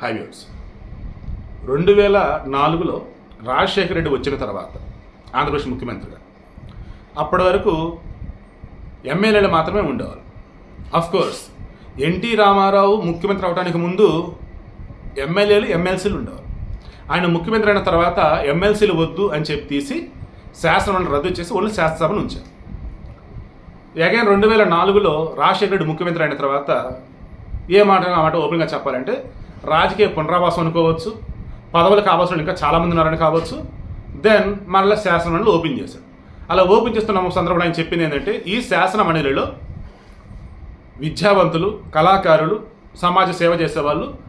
Highways. రెండు వేల నాలుగులో రాజశేఖర రెడ్డి వచ్చిన తర్వాత ఆంధ్రప్రదేశ్ ముఖ్యమంత్రిగా. అప్పటి వరకు ఎమ్మెల్యేలు మాత్రమే ఉండేవారు కోర్స్ ఎన్టీ రామారావు ముఖ్యమంత్రి అవడానికి ముందు ఎమ్మెల్యేలు ఎమ్మెల్సీలు ఉండేవారు ఆయన ముఖ్యమంత్రి అయిన తర్వాత ఎమ్మెల్సీలు వద్దు అని చెప్పి తీసి శాసనమండలి రద్దు చేసి ఓన్లీ శాసనసభను ఉంచారు. అగైన్ రెండు వేల నాలుగులో రాజశేఖర రెడ్డి ముఖ్యమంత్రి అయిన తర్వాత ఏ మాట ఆ మాట ఓపెన్గా చెప్పాలంటే రాజకీయ పునరావాసం అనుకోవచ్చు. పదవులు కావాల్సిన ఇంకా చాలామంది ఉన్నారని కావచ్చు. దెన్ మళ్ళీ శాసన మండలి ఓపెన్ చేశారు. అలా ఓపెన్ చేస్తున్న సందర్భంలో ఆయన చెప్పింది ఏంటంటే ఈ శాసన మండలిలో విద్యావంతులు కళాకారులు సమాజ సేవ చేసేవాళ్ళు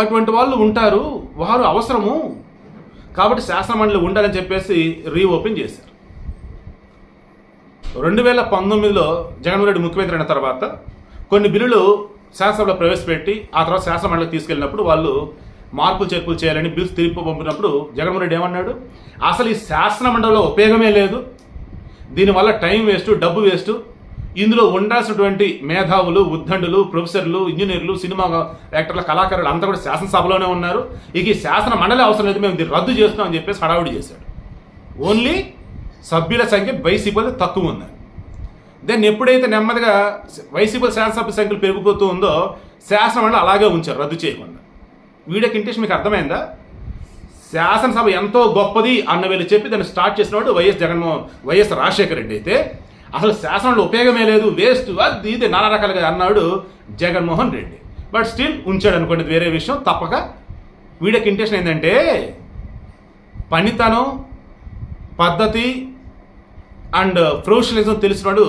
అటువంటి వాళ్ళు ఉంటారు. వారు అవసరము. కాబట్టి శాసన మండలి ఉండాలని చెప్పేసి రీఓపెన్ చేశారు. రెండు వేల పంతొమ్మిదిలో జగన్మోహన్ రెడ్డి ముఖ్యమంత్రి అయిన తర్వాత కొన్ని బిల్లులు శాసనసభలో ప్రవేశపెట్టి ఆ తర్వాత శాసనమండలికి తీసుకెళ్ళినప్పుడు వాళ్ళు మార్పులు చేర్పులు చేయాలని బిల్స్ తిరిగి పంపినప్పుడు జగన్మోహన్ రెడ్డి ఏమన్నాడు? అసలు ఈ శాసనమండలిలో ఉపయోగమే లేదు. దీనివల్ల టైం వేస్ట్ డబ్బు వేస్ట్. ఇందులో ఉండాల్సినటువంటి మేధావులు ఉద్దండులు ప్రొఫెసర్లు ఇంజనీర్లు సినిమా యాక్టర్ల కళాకారులు అంతా కూడా శాసనసభలోనే ఉన్నారు. ఇక ఈ శాసన మండలి అవసరం లేదు మేము దీన్ని రద్దు చేస్తున్నాం అని చెప్పేసి హడావుడి చేశాడు. ఓన్లీ సభ్యుల సంఖ్య వైసీపీ తక్కువ ఉంది దెన్ ఎప్పుడైతే నెమ్మదిగా వైసీపీ శాసనసభ సంఖ్యలు పెరిగిపోతూ ఉందో శాసనమండలి అలాగే ఉంచారు రద్దు చేయకుండా. వీడియోకి ఇంట్రెస్ట్ మీకు అర్థమైందా? శాసనసభ ఎంతో గొప్పది అన్న వీళ్ళు చెప్పి దాన్ని స్టార్ట్ చేసినవాడు వైఎస్ జగన్మోహన్ వైఎస్ రాజశేఖర రెడ్డి అయితే. అసలు శాసనంలో ఉపయోగమే లేదు వేస్ట్ అది ఇది నానా రకాలుగా అన్నాడు జగన్మోహన్ రెడ్డి. బట్ స్టిల్ ఉంచాడు అనుకోండి వేరే విషయం తప్పక. వీడియోకి ఇంట్రెస్ట్ ఏంటంటే పనితనం పద్ధతి అండ్ ప్రొఫెషనలిజం తెలిసినాడు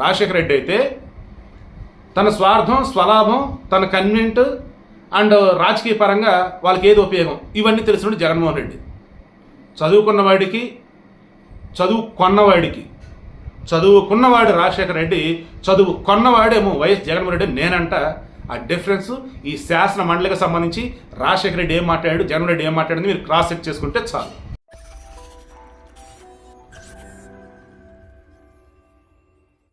రాజశేఖర రెడ్డి అయితే తన స్వార్థం స్వలాభం తన కన్వెంట్ అండ్ రాజకీయ పరంగా వాళ్ళకి ఏది ఉపయోగం? ఇవన్నీ తెలిసినాడు జగన్మోహన్ రెడ్డి. చదువుకున్న వాడికి చదువు కొన్నవాడికి చదువుకున్నవాడు రాజశేఖర రెడ్డి చదువు కొన్నవాడేమో వైఎస్ జగన్మోహన్ రెడ్డి నేనంట. ఆ డిఫరెన్స్ ఈ శాసన మండలికి సంబంధించి రాజశేఖర రెడ్డి ఏం మాట్లాడాడు జగన్మోహన్ రెడ్డి ఏం మాట్లాడింది మీరు క్రాస్ చెక్ చేసుకుంటే చాలు.